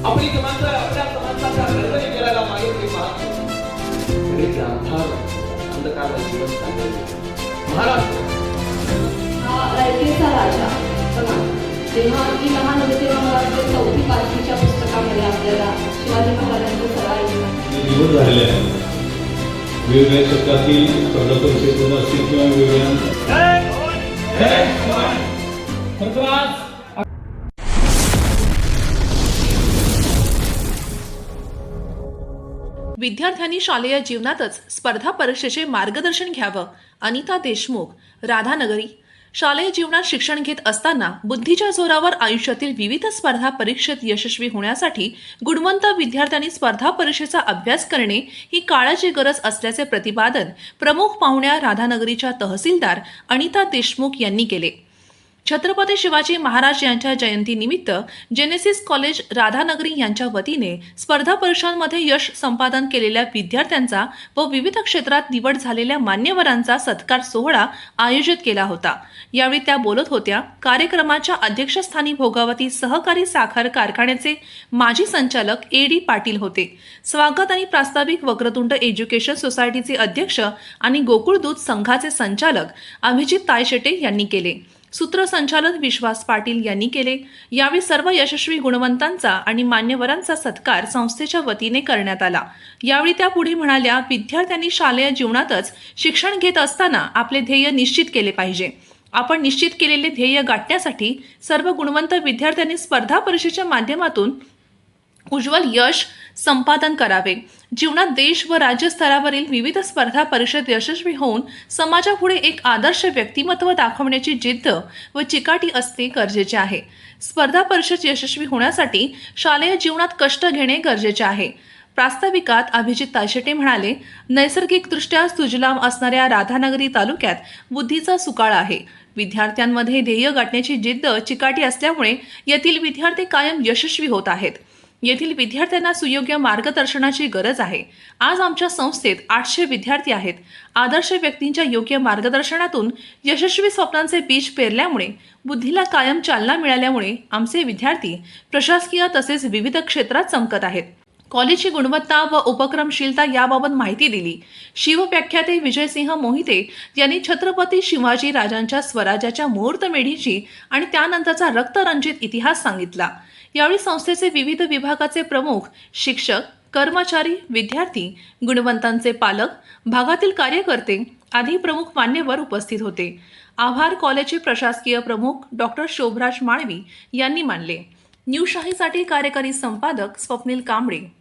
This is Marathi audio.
आपली आपल्या समाजाचा ते अंधार अंधकार जीवन महाराष्ट्र हा राजा. बघा जेव्हा मी लहान होते तेव्हा मला वाटतं चौथी पाचवीच्या पुस्तकामध्ये आपल्याला शिवाजी महाराजांचं निवड झालेले आहे वेगवेगळ्या स्पर्धा परीक्षेतून असतील किंवा वेगवेगळ्या विद्यार्थ्यांनी शालेय जीवनातच स्पर्धा परीक्षेचे मार्गदर्शन घ्यावं. अनिता देशमुख राधानगरी. शालेय जीवनात शिक्षण घेत असताना बुद्धीच्या जोरावर आयुष्यातील विविध स्पर्धा परीक्षेत यशस्वी होण्यासाठी गुणवंत विद्यार्थ्यांनी स्पर्धा परीक्षेचा अभ्यास करणे ही काळाची गरज असल्याचे प्रतिपादन प्रमुख पाहुण्या राधानगरीच्या तहसीलदार अनिता देशमुख यांनी केले. छत्रपती शिवाजी महाराज यांच्या जयंतीनिमित्त जेनेसिस कॉलेज राधानगरी यांच्या वतीने स्पर्धा परीक्षांमध्ये यश संपादन केलेल्या विद्यार्थ्यांचा व विविध क्षेत्रात निवड झालेल्या मान्यवरांचा सत्कार सोहळा आयोजित केला होता. यावेळी त्या बोलत होत्या कार्यक्रमाच्या अध्यक्षस्थानी भोगावती सहकारी साखर कारखान्याचे माजी संचालक ए डी पाटील होते. स्वागत आणि प्रास्ताविक वक्रतुंड एज्युकेशन सोसायटीचे अध्यक्ष आणि गोकुळ दूध संघाचे संचालक अभिजित तायशेटे यांनी केले. सूत्रसंचालन विश्वास पाटील यांनी केले. यावेळी सर्व यशस्वी गुणवंतांचा आणि मान्यवरांचा सत्कार संस्थेच्या वतीने करण्यात आला. यावेळी त्या पुढे म्हणाल्या विद्यार्थ्यांनी शालेय जीवनातच शिक्षण घेत असताना आपले ध्येय निश्चित केले पाहिजे. आपण निश्चित केलेले ध्येय गाठण्यासाठी सर्व गुणवंत विद्यार्थ्यांनी स्पर्धा परीक्षेच्या माध्यमातून उज्ज्वल यश संपादन करावे. जीवनात देश व राज्य स्तरावरील विविध स्पर्धा परिषद यशस्वी होऊन समाजापुढे एक आदर्श व्यक्तिमत्व दाखवण्याची जिद्द व चिकाटी असणे गरजेचे आहे. स्पर्धा परिषद यशस्वी होण्यासाठी शालेय जीवनात कष्ट घेणे गरजेचे आहे. प्रास्ताविकात अभिजित ताशेटे म्हणाले नैसर्गिकदृष्ट्या सुजलाम असणाऱ्या राधानगरी तालुक्यात बुद्धीचा सुकाळ आहे. विद्यार्थ्यांमध्ये ध्येय गाठण्याची जिद्द चिकाटी असल्यामुळे येथील विद्यार्थी कायम यशस्वी होत आहेत. येथील विद्यार्थ्यांना सुयोग्य मार्गदर्शनाची गरज आहे. आज आमच्या संस्थेत आठशे विद्यार्थी आहेत. आदर्श व्यक्तींच्या योग्य मार्गदर्शनातून यशस्वी स्वप्नांचे बीज पेरल्यामुळे बुद्धीला कायम चालना मिळाल्यामुळे आमचे विद्यार्थी प्रशासकीय तसेच विविध क्षेत्रात चमकत आहेत. कॉलेजची गुणवत्ता व उपक्रमशीलता याबाबत माहिती दिली. शिवव्याख्याते विजयसिंह मोहिते यांनी छत्रपती शिवाजी राजांच्या स्वराज्याच्या मुहूर्तमेढीची आणि त्यानंतरचा रक्तरंजित इतिहास सांगितला. यावेळी संस्थेचे विविध विभागाचे प्रमुख शिक्षक कर्मचारी विद्यार्थी गुणवंतांचे पालक भागातील कार्यकर्ते आदी प्रमुख मान्यवर उपस्थित होते. आभार कॉलेजचे प्रशासकीय प्रमुख डॉक्टर शोभराज माळवी यांनी मानले. न्यूशाहीसाठी कार्यकारी संपादक स्वप्नील कांबळे.